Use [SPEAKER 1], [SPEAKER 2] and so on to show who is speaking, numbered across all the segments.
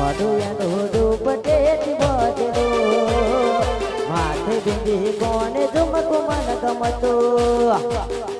[SPEAKER 1] મોઢું એનું દુપટે બધો માથે બિંદી કોને ઝુમક મન ગમતું?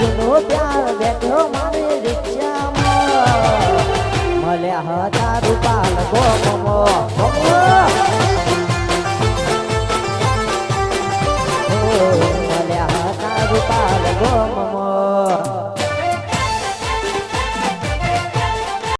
[SPEAKER 1] જૂનો પ્યાર બેઠો મારી રિક્ષામાં. મળ્યા હતા રૂપાલ ગોમો મળ્યા હતા રૂપાલ ગોમો